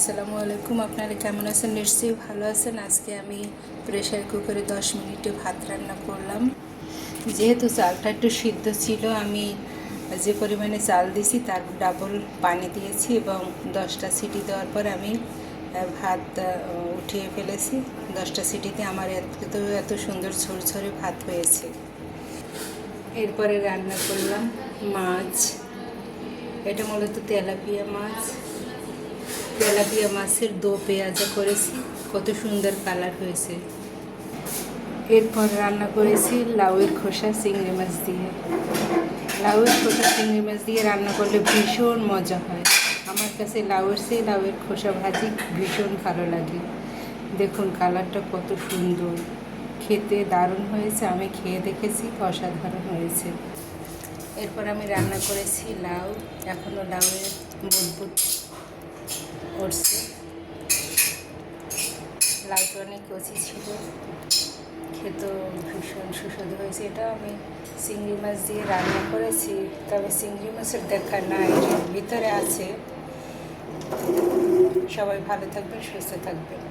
আসসালামু আলাইকুম। আপনারা কেমন আছেন? নিশ্চয়ই ভালো আছেন। আজকে আমি প্রেশার কুকারে দশ মিনিটে ভাত রান্না করলাম। যেহেতু চালটা একটু সিদ্ধ ছিল, আমি যে পরিমাণে চাল দিয়েছি তার ডাবল পানি দিয়েছি এবং দশটা সিটি দেওয়ার পর আমি ভাত উঠিয়ে ফেলেছি। দশটা সিটিতে আমার এত এত সুন্দর ঝরঝরে ভাত হয়েছে। এরপরে রান্না করলাম মাছ। এটা মূলত তেলাপিয়া মাছ। তেলাপিয়া মাছের দো পেঁয়াজা করেছি, কত সুন্দর কালার হয়েছে। এরপর রান্না করেছি লাউয়ের খোসা, চিংড়ি মাছ দিয়ে। লাউয়ের খোসা, চিংড়ি মাছ দিয়ে রান্না করলে ভীষণ মজা হয়। আমার কাছে লাউয়ের সেই লাউয়ের খোসা ভাজি ভীষণ ভালো লাগে। দেখুন কালারটা কত সুন্দর। খেতে দারুণ হয়েছে, আমি খেয়ে দেখেছি, অসাধারণ হয়েছে। এরপর আমি রান্না করেছি লাউ এখনও লাউয়ের বুদবুদ উঠছে লাউটা অনেক কচি ছিল। খেতেও ভীষণ সুস্বাদু হয়েছে। এটা আমি চিংড়ি মাছ দিয়ে রান্না করেছি, তবে চিংড়ি মাছের দেখা নাই, ভিতরে আছে। সবাই ভালো থাকবেন, সুস্থ থাকবেন।